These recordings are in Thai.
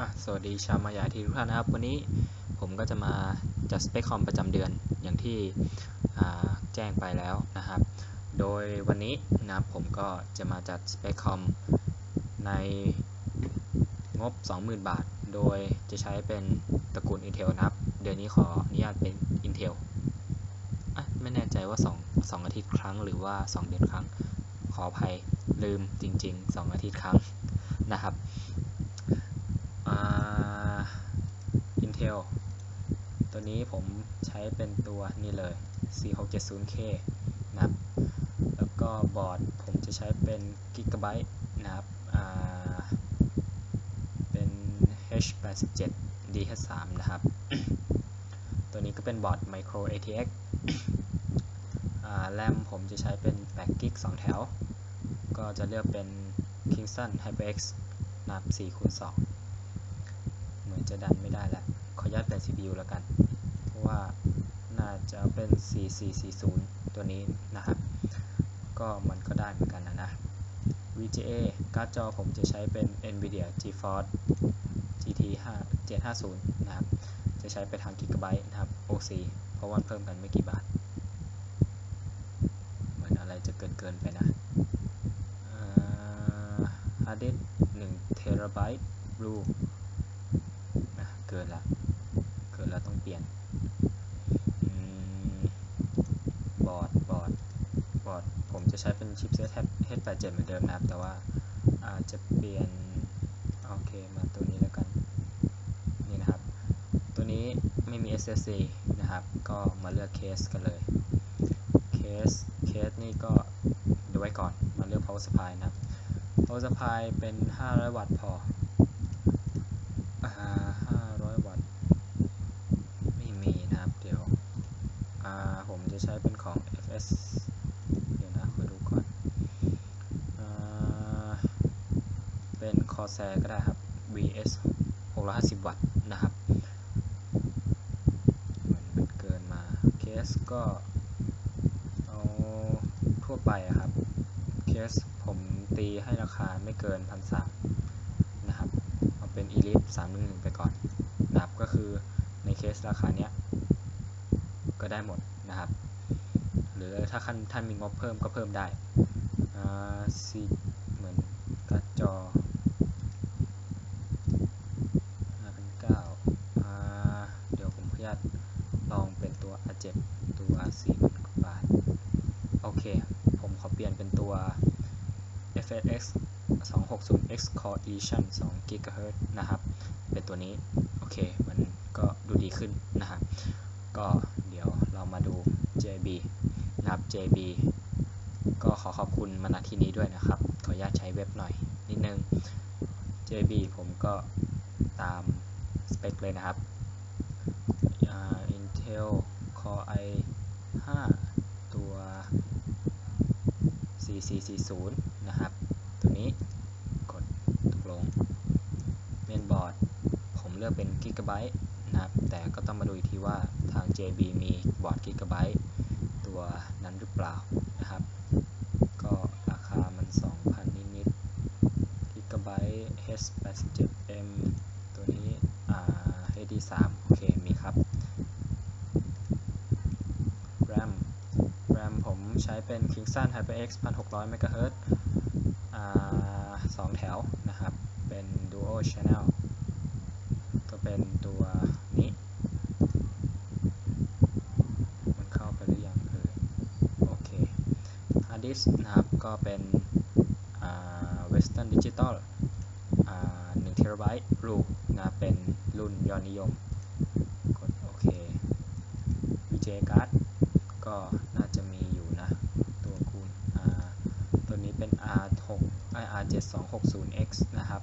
อะสวัสดีชาวมายาทีทุกท่านนะครับ วันนี้ผมก็จะมาจัดสเปคคอมประจำเดือนอย่างที่แจ้งไปแล้วนะครับ โดยวันนี้นะครับผมก็จะมาจัดสเปคคอมในงบ 20,000 บาท โดยจะใช้เป็นตระกูล Intel นะครับ เดือนนี้ขออนุญาตเป็น Intel อะไม่แน่ใจว่า 2 2 อาทิตย์ครั้งหรือว่า 2 เดือนครั้ง ขออภัยลืมจริง ๆ 2 อาทิตย์ครั้งนะครับ อ่า Intel ตัวนี้ผมใช้เป็นตัวนี่เลย 4670K นะครับ แล้วก็บอร์ดผมจะใช้เป็น Gigabyte นะครับเป็น H87 DH3 นะครับ ตัวนี้ก็เป็นบอร์ด Micro ATX แรมผมจะใช้เป็น8 g b 2แถว ก็จะเลือกเป็น Kingston HyperX นะครับ4คูณ2เหมือนจะดันไม่ได้แล้ว ขออนุญาตเปลี่ยน CPU แล้วกัน เพราะว่าน่าจะเป็น 4440 ตัวนี้นะครับก็มันก็ได้เหมือนกันนะนะ VGA การ์ดจอผมจะใช้เป็น NVIDIA GeForce GT 5 750 นะครับ จะใช้ไปทาง Gigabyte นะครับ OC เพราะว่าเพิ่มกันไม่กี่บาท เหมือนอะไรจะเกินเกินไปนะฮาร์ดดิสก์1เทราไบต์บลูนะ เกินละ เกินแล้วต้องเปลี่ยนบอร์ดบอร์ดบอร์ดผมจะใช้เป็นชิปเซต H87 เหมือนเดิมนะครับ แต่ว่าอาจจะเปลี่ยน โอเค มาตัวนี้แล้วกัน นี่นะครับ ตัวนี้ไม่มี SSD นะครับ ก็มาเลือกเคสกันเลยเคสเคสนี่ก็เดูไว้ก่อนมาเลือก power supply นะครับ power supply เป็น 500 วัตต์พออ่า 500 วัตต์ ไม่มีนะครับ เดี๋ยว อ่า ผม จะใช้เป็นของ FS เดี๋ยวนะขอดูก่อนอ่าเป็น Corsair ก็ได้ครับ VS 650 วัตต์นะครับเหมือนมันเกินมาเคสก็เอาทั่วไปครับเคสผมตีให้ราคาไม่เกินพันสามนะครับเอาเป็น Elite 311 ไปก่อนนะครับก็คือในเคสราคาเนี้ยก็ได้หมด นะครับ หรือถ้าท่านท่านมีงบเพิ่มก็เพิ่มได้อ่าซีเหมือนกร์ดจอ5,900อ่าเดี๋ยวผมขออนุญาตลองเป็นตัว R7 ตัว 4,000กว่าบาท โอเค ผมขอเปลี่ยนเป็นตัว FSX 260X Core Edition 2 GHz นะครับ เป็นตัวนี้ โอเค มันก็ดูดีขึ้นนะครับ ก็ มาดู JB นะครับ JB ก็ขอขอบคุณมาณที่นี้ด้วยนะครับ ขออนุญาตใช้เว็บหน่อยนิดนึง JB ผมก็ตามสเปคเลยนะครับ Intel Core i5 ตัว 4440 นะครับ ตัวนี้กดตกลงเมนบอร์ด ผมเลือกเป็น Gigabyte นะครับ แต่ก็ต้องมาดูอีกทีว่าทาง JB มีบอร์ด Gigabyte ตัวนั้นหรือเปล่านะครับ ก็ราคามัน 2,000 นิดนิด Gigabyte H87M ตัวนี้อ่า HD3 โอเค มีครับ RAM RAM ผมใช้เป็น Kingston HyperX 1600 MHz อ่า 2 แถวนะครับ เป็น Dual Channel ก็เป็นตัวนี้ มันเข้าไปหรือยังเออโอเค Hard Disk นะครับ ก็เป็น Western Digital อ่า1 TB รูปนะเป็นรุ่นยอดนิยม กดโอเค VJ card ก็น่าจะมีอยู่นะ ตัวคูณตัวนี้เป็น R6 R7260X นะครับ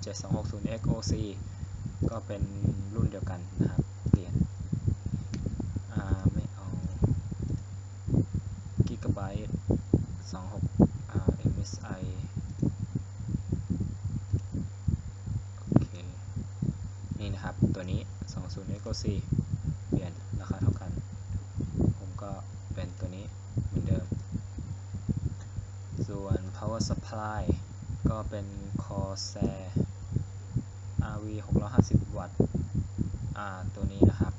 7260 XOC ก็เป็นรุ่นเดียวกันนะครับเปลี่ยนไม่เอากิกะไบต์26 MSI โอเค นี่นะครับ ตัวนี้ 20 XOC เปลี่ยนราคาเท่ากัน ผมก็เป็นตัวนี้เหมือนเดิม ส่วน power supply ก็เป็น Corsair RV 650 วัตต์ตัวนี้นะครับ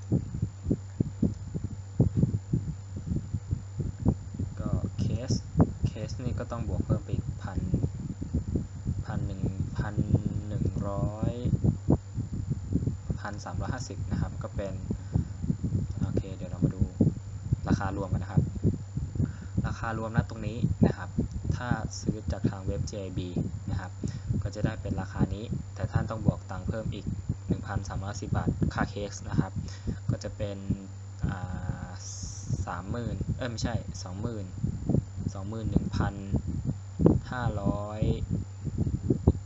ก็เคส เคสนี่ก็ต้องบวกเพิ่มไปอีกพันพันหนึ่งพันหนึ่งร้อยพันสามร้อยห้าสิบนะครับ ก็เป็น โอเค เดี๋ยวเรามาดูราคารวมกันนะครับ ราคารวมณตรงนี้นะครับ ถ้าซื้อจากทางเว็บ JB นะครับ ก็จะได้เป็นราคานี้ แต่ท่านต้องบวกตังค์เพิ่มอีก 1,310 บาท ค่าเคสนะครับ ก็จะเป็นสามหมื่นเอ้ยไม่ใช่สองหมื่นสองหมื่นหนึ่งพันห้าร้อย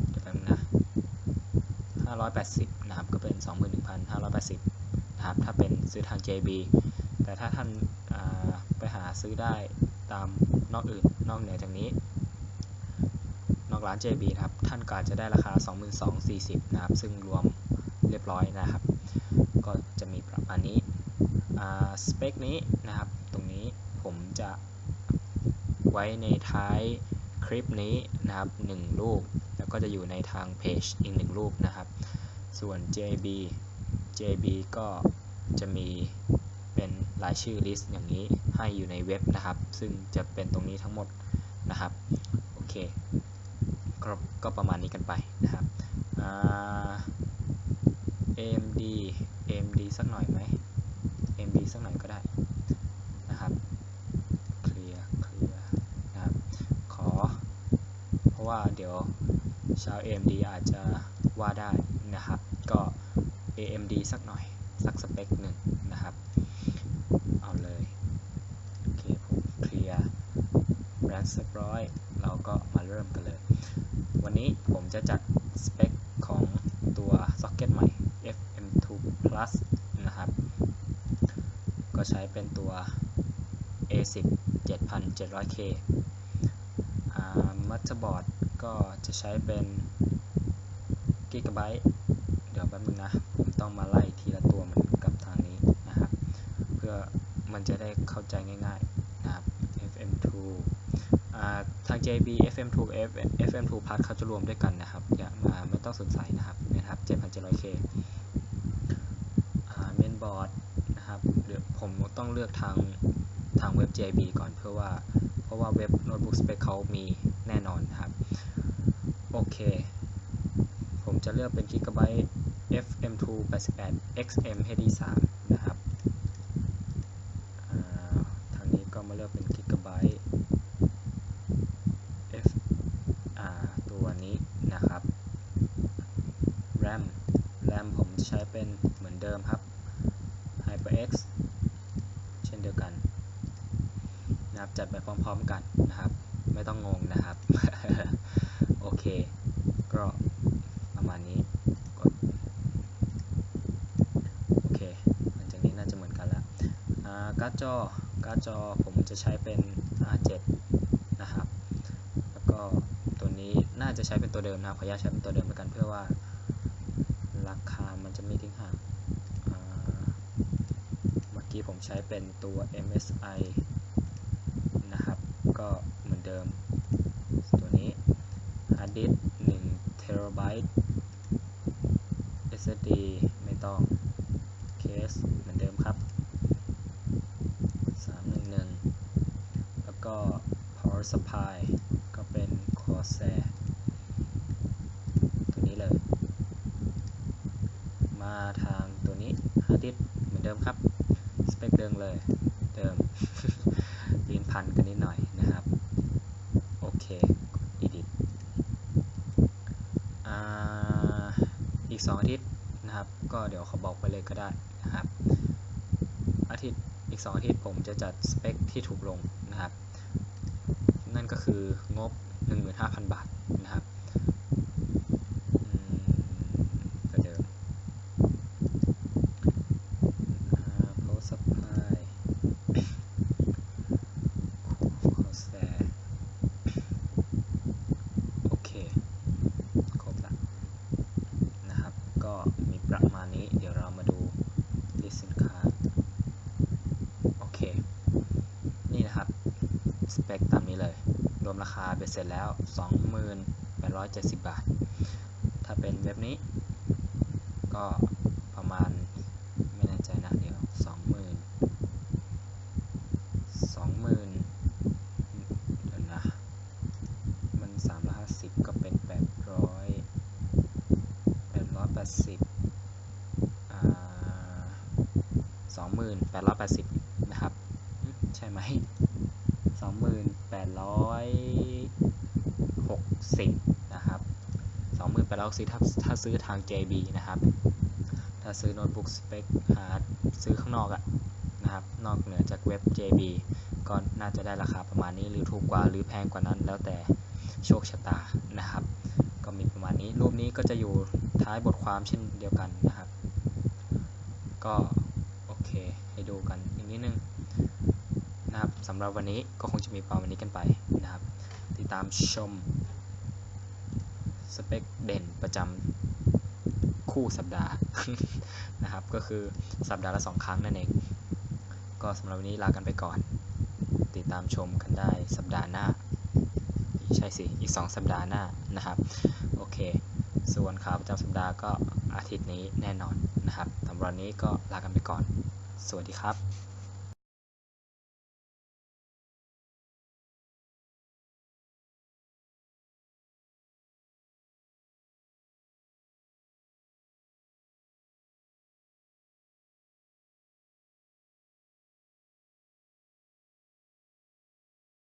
เดี๋ยวแป๊บนึงนะห้าร้อยแปดสิบนะครับก็เป็นสองหมื่นหนึ่งพันห้าร้อยแปดสิบนะครับถ้าเป็นซื้อทาง JB แต่ถ้าท่านไปหาซื้อได้ตามนอกอื่นนอกเหนือจากนี้ ร้าน JB นะครับ ท่านก็อาจจะได้ราคา 22,40นะครับ ซึ่งรวมเรียบร้อยนะครับ ก็จะมีประมาณนี้สเปคนี้นะครับ ตรงนี้ผมจะไว้ในท้ายคลิปนี้นะครับ 1 รูป แล้วก็จะอยู่ในทางเพจอีก 1 รูปนะครับ ส่วน JB JB ก็จะมีเป็นรายชื่อลิสต์อย่างนี้ให้อยู่ในเว็บนะครับ ซึ่งจะเป็นตรงนี้ทั้งหมดนะครับ โอเค ก็ก็ประมาณนี้กันไปนะครับ AMD AMD สักหน่อยไหม AMD สักหน่อยก็ได้นะครับเคลียร์เคลียร์นะครับขอ เพราะว่าเดี๋ยวชาว AMD อาจจะว่าได้นะครับ ก็ AMD สักหน่อย สักสเปคหนึ่งนะครับ เอาเลย โอเคผมเคลียร์แบรนด์เรียบร้อย เราก็มาเริ่มกันเลย วั นนี้ผมจะจัดสเปคของตัวซ็อกเก็ตใหม่ FM2 Plus นะครับ ก็ใช้เป็นตัว A10 7700K มัตเตอร์บอร์ดก็จะใช้เป็น Gigabyte เดี๋ยวแป๊บนึงนะ ผมต้องมาไล่ทีละตัวมือนกับทางนี้นะครับ เพื่อมันจะได้เข้าใจง่ายๆนะครับ FM2 ทาง JB FM2 FM2 Plus เขาจะรวมด้วยกันนะครับ อย่ามาไม่ต้องสงสัยนะครับนะครับ 7,700K เมนบอร์ดนะครับเดี๋ยวผมต้องเลือกทางทางเว็บ JB ก่อนเพื่อว่า เพราะว่าเว็บโน้ตบุ๊กสเปคเขามีแน่นอนครับ โอเค ผมจะเลือกเป็น Gigabyte FM2 88 XM HD3 นะครับทางนี้ก็มาเลือกเป็น Gigabyte F ตัวนี้นะครับ RAM RAM ผมใช้เป็นเหมือนเดิมครับ HyperX เช่นเดียวกันนะครับ จัดไปพร้อมๆกันนะครับ ไม่ต้องงงนะครับ โอเค ก็ประมาณนี้กดโอเคหลังจากนี้น่าจะเหมือนกันแล้วการ์ดจอการ์ดจอผมจะใช้เป็น R7 นะครับ แล้วก็ตัวนี้น่าจะใช้เป็นตัวเดิมนะครับขออนุญาตใช้เป็นตัวเดิมเหมือนกันเพื่อว่า ราคามันจะไม่ทิ้งห่างเมื่อกี้ผมใช้เป็นตัว MSI นะครับ ก็เหมือนเดิม ตัวนี้ hard disk 1 type SSD ไม่ต้องเคสเหมือนเดิมครับ 311 แล้วก็ power supply ก็เป็น Corsair ตัวนี้เลย มาทางตัวนี้ hard disk เหมือนเดิมครับ สเปคเดิมเลย เดิม ลิ้นพันกันนิดหน่อยนะครับ โอเค edit อ่าอีก 2 อาทิตย์นะครับ ก็เดี๋ยวเขาบอกไปเลยก็ได้นะครับ อาทิตย์อีก 2 อาทิตย์ผมจะจัดสเปคที่ถูกลงนะครับ นั่นก็คืองบ 15,000 บาทนะครับ ประมาณนี้ เดี๋ยวเรามาดูที่สินค้า โอเค นี่นะครับ สเปคตามนี้เลย รวมราคาไปเสร็จแล้ว 2870 บาท ถ้าเป็นเว็บนี้ ก็ประมาณ 2880 นะครับ ใช่ไหม 2860 นะครับ 2860ถ้าถ้าซื้อทาง JB นะครับ ถ้าซื้อโน้ตบุ๊กสเปคหาซื้อข้างนอกอะนะครับ นอกเหนือจากเว็บ JB ก็น่าจะได้ราคาประมาณนี้ หรือถูกกว่าหรือแพงกว่านั้น แล้วแต่โชคชะตานะครับ ก็มีประมาณนี้ รูปนี้ก็จะอยู่ท้ายบทความเช่นเดียวกันนะครับ ก็ ให้ดูกันอีกนิดนึงนะครับสำหรับวันนี้ก็คงจะมีประมาณนี้กันไปนะครับ ติดตามชมสเปคเด่นประจำคู่สัปดาห์นะครับ ก็คือสัปดาห์ละสองครั้งนั่นเอง ก็สำหรับวันนี้ลากันไปก่อน ติดตามชมกันได้สัปดาห์หน้า ใช่สิ อีก 2 สัปดาห์หน้านะครับ โอเค ส่วนข่าวประจำสัปดาห์ก็ อาทิตย์นี้แน่นอนนะครับสำหรับวันนี้ก็ลากันไปก่อน สวัสดีครับ